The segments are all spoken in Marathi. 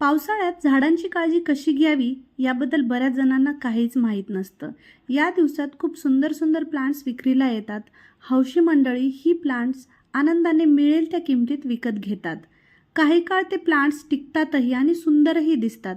पावसाळ्यात झाडांची काळजी कशी घ्यावी याबद्दल बऱ्याच जणांना काहीच माहीत नसतं. या दिवसात खूप सुंदर सुंदर प्लांट्स विक्रीला येतात. हौशी मंडळी ही प्लांट्स आनंदाने मिळेल त्या किमतीत विकत घेतात. काही काळ ते प्लांट्स टिकतातही आणि सुंदरही दिसतात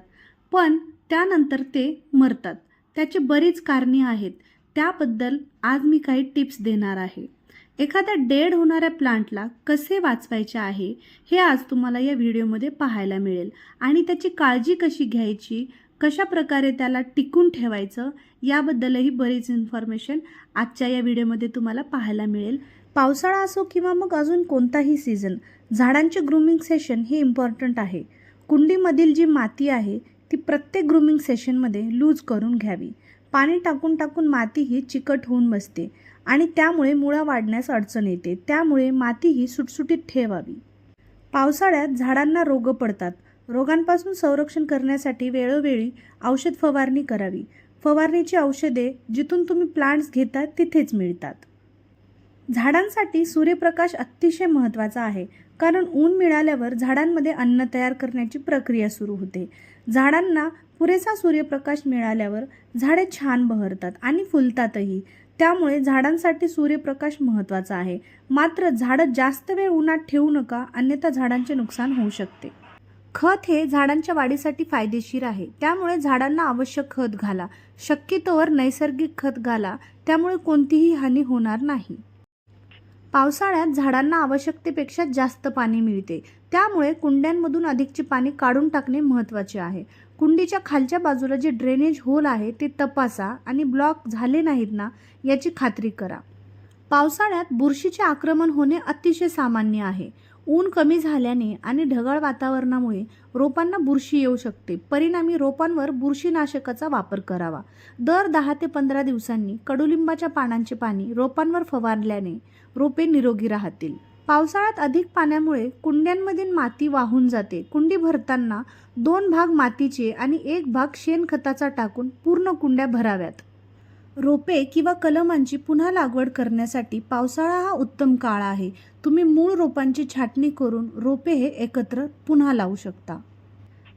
पण त्यानंतर ते मरतात. त्याची बरीच कारणे आहेत. त्याबद्दल आज मी काही टिप्स देणार आहे. एखाद्या डेड होणाऱ्या प्लांटला कसे वाचवायचे आहे हे आज तुम्हाला या व्हिडिओमध्ये पाहायला मिळेल. आणि त्याची काळजी कशी घ्यायची कशा प्रकारे त्याला टिकून ठेवायचं याबद्दलही बरीच इन्फॉर्मेशन आजच्या या व्हिडिओमध्ये तुम्हाला पाहायला मिळेल. पावसाळा असो किंवा मग अजून कोणताही सीझन झाडांचे ग्रूमिंग सेशन हे इम्पॉर्टंट आहे. कुंडीमधील जी माती आहे ती प्रत्येक ग्रूमिंग सेशनमध्ये लूज करून घ्यावी. पाणी टाकून टाकून माती ही चिकट होऊन बसते आणि त्यामुळे मुळा वाढण्यास अडचण येते. त्यामुळे माती ही सुटसुटीत ठेवावी. पावसाळ्यात झाडांना रोग पडतात. रोगांपासून संरक्षण करण्यासाठी वेळोवेळी औषध फवारणी करावी. फवारणीची औषधे जिथून तुम्ही प्लांट्स घेता तिथेच मिळतात. झाडांसाठी सूर्यप्रकाश अतिशय महत्त्वाचा आहे कारण ऊन मिळाल्यावर झाडांमध्ये अन्न तयार करण्याची प्रक्रिया सुरू होते. झाडांना पुरेसा सूर्यप्रकाश मिळाल्यावर झाडे छान बहरतात आणि फुलतातही. त्यामुळे झाडांसाठी सूर्यप्रकाश महत्त्वाचा आहे. मात्र झाडं जास्त वेळ उन्हात ठेवू नका अन्यथा झाडांचे नुकसान होऊ शकते. खत हे झाडांच्या वाढीसाठी फायदेशीर आहे. त्यामुळे झाडांना आवश्यक खत घाला. शक्यतोवर नैसर्गिक खत घाला. त्यामुळे कोणतीही हानी होणार नाही. पावसाळ्यात झाडांना आवश्यकतेपेक्षा जास्त पाणी मिळते. त्यामुळे कुंड्यांमधून अधिकची पाणी काढून टाकणे महत्त्वाचे आहे. कुंडीच्या खालच्या बाजूला जे ड्रेनेज होल आहे ते तपासा आणि ब्लॉक झाले नाहीत ना याची खात्री करा. पावसाळ्यात बुरशीचे आक्रमण होणे अतिशय सामान्य आहे. ऊन कमी झाल्याने आणि ढगाळ वातावरणामुळे रोपांना बुरशी येऊ शकते. परिणामी रोपांवर बुरशीनाशकाचा वापर करावा. दर दहा ते पंधरा दिवसांनी कडुलिंबाच्या पानांचे पाणी रोपांवर फवारल्याने रोपे निरोगी राहतील. पावसाळ्यात अधिक पाण्यामुळे कुंड्यांमधील माती वाहून जाते. कुंडी भरताना दोन भाग मातीचे आणि एक भाग शेणखताचा टाकून पूर्ण कुंड्या भराव्यात. रोपे किंवा कलमांची पुन्हा लागवड करण्यासाठी पावसाळा हा उत्तम काळ आहे. तुम्ही मूळ रोपांची छाटणी करून रोपे हे एकत्र पुन्हा लावू शकता.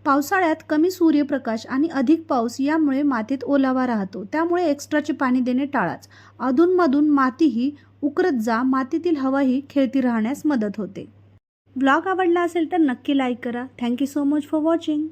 पावसाळ्यात कमी सूर्यप्रकाश आणि अधिक पाऊस यामुळे मातीत ओलावा राहतो. त्यामुळे एक्स्ट्राचे पाणी देणे टाळाच. अधूनमधून मातीही उकरत जा मातीतील हवाही खेळती राहण्यास मदत होते. ब्लॉग आवडला असेल तर नक्की लाईक करा. Thank you so much for watching.